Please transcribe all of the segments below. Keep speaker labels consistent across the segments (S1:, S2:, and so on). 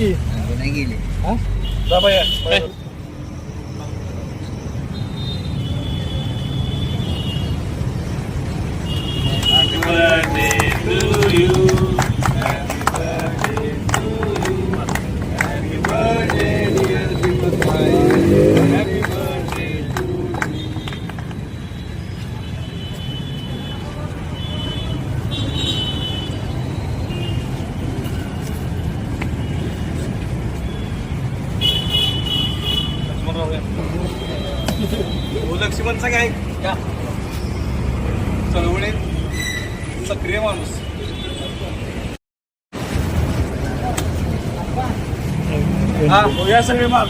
S1: नाही गेले
S2: लक्ष्मणचा काय चळवळीत सक्रिय माणूस. हा या सगळे माग.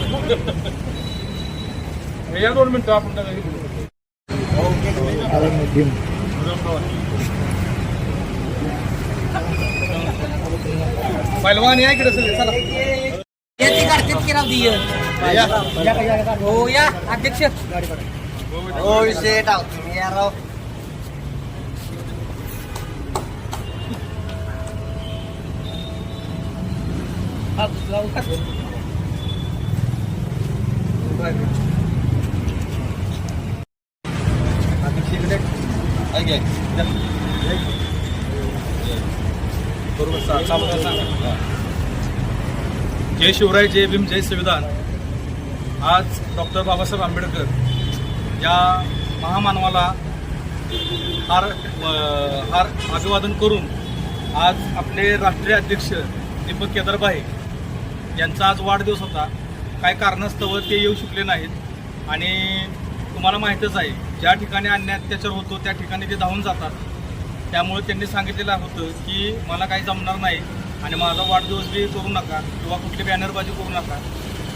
S2: या दोन मिनिटं आपण हे. पहिलवान या इकडे सगळे चला.
S1: येते करतात की राव दिय हो या अध्यक्ष. हो विषय टाव तुम्ही या राव.
S2: जय शिवराय जय भीम जय संविधान. आज डॉक्टर बाबासाहेब आंबेडकर या महामानवाला हार हार अभिवादन करून आज आपले राष्ट्रीय अध्यक्ष दीपक केदारबाई यांचा आज वाढदिवस होता. काय कारणास्तव ते येऊ शकले नाहीत आणि तुम्हाला माहीतच आहे ज्या ठिकाणी अन्याय अत्याचार होतो त्या ठिकाणी ते धावून जातात. त्यामुळे त्यांनी सांगितलेलं होतं की मला काही जमणार नाही आणि माझा वाढदिवस बी करू नका किंवा कुठली बॅनरबाजी करू नका.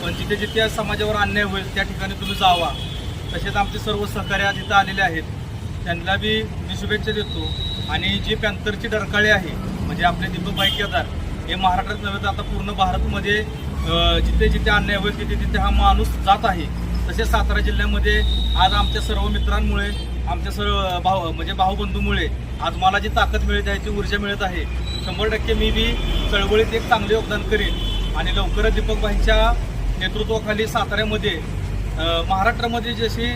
S2: पण जिथे जिथे समाजावर अन्याय होईल त्या ठिकाणी तुम्ही जावा. तसेच आमचे सर्व सहकार्या तिथं आलेले आहेत. त्यांना बी मी शुभेच्छा देतो. आणि जी पॅन्थरची डरकाळी आहे म्हणजे आपले दीपकभाई केदार हे महाराष्ट्रात नव्हे तर आता पूर्ण भारतमध्ये जिथे जिथे अन्याय होईल तिथे तिथे हा माणूस जात आहे. तसेच सातारा जिल्ह्यामध्ये आज आमच्या सर्व मित्रांमुळे आमच्या सर्व भाऊ म्हणजे भाऊबंधूमुळे आज मला जी ताकद मिळत आहे जी ऊर्जा मिळत आहे. शंभर टक्के मी बी चळवळीत एक चांगले योगदान करेन. आणि लवकरच दीपकभाईंच्या नेतृत्वाखाली साताऱ्यामध्ये महाराष्ट्रामध्ये जशी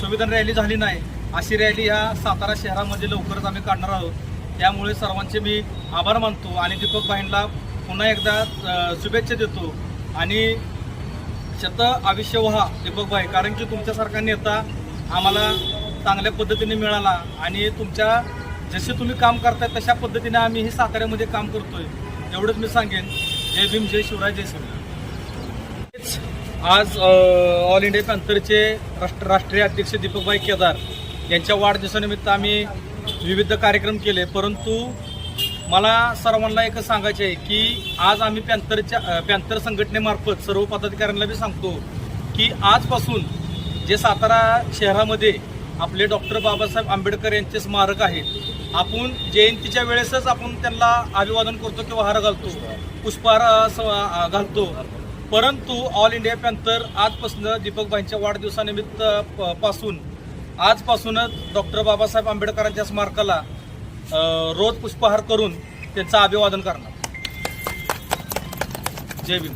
S2: संविधान रॅली झाली नाही अशी रॅली ह्या सातारा शहरामध्ये लवकरच आम्ही काढणार आहोत. त्यामुळे सर्वांचे मी आभार मानतो आणि दीपकभाईंना पुन्हा एकदा शुभेच्छा देतो. आणि शत आयुष्य व्हा दीपकभाई कारण की तुमच्यासारखा नेता आम्हाला चांगल्या पद्धतीने मिळाला आणि तुमच्या जसे तुम्ही काम करताय तशा पद्धतीने आम्ही ही साताऱ्यामध्ये काम करतोय. एवढंच मी सांगेन. जय भीम जय शिवराय जय शिवराय आज ऑल इंडिया पॅन्थरचे राष्ट्र राष्ट्रीय अध्यक्ष दीपकभाई केदार यांच्या वाढदिवसानिमित्त आम्ही विविध कार्यक्रम केले. परंतु मला सर्वांना एकच सांगायचे आहे की आज आम्ही पॅन्थरच्या पॅन्थर संघटनेमार्फत सर्व पदाधिकाऱ्यांना बी सांगतो की आजपासून जे सातारा शहरामध्ये आपले डॉक्टर बाबासाहेब आंबेडकर यांचे स्मारक आहेत आपण जयंतीच्या वेळेसच आपण त्यांना अभिवादन करतो किंवा हार घालतो पुष्पहार स- घालतो. परंतु ऑल इंडिया पॅन्थर आजपासून दीपकबाईंच्या वाढदिवसानिमित्त पासून आजपासूनच डॉक्टर बाबासाहेब आंबेडकरांच्या स्मारकाला रोज पुष्पहार करून त्यांचं अभिवादन करणार. जय भीम.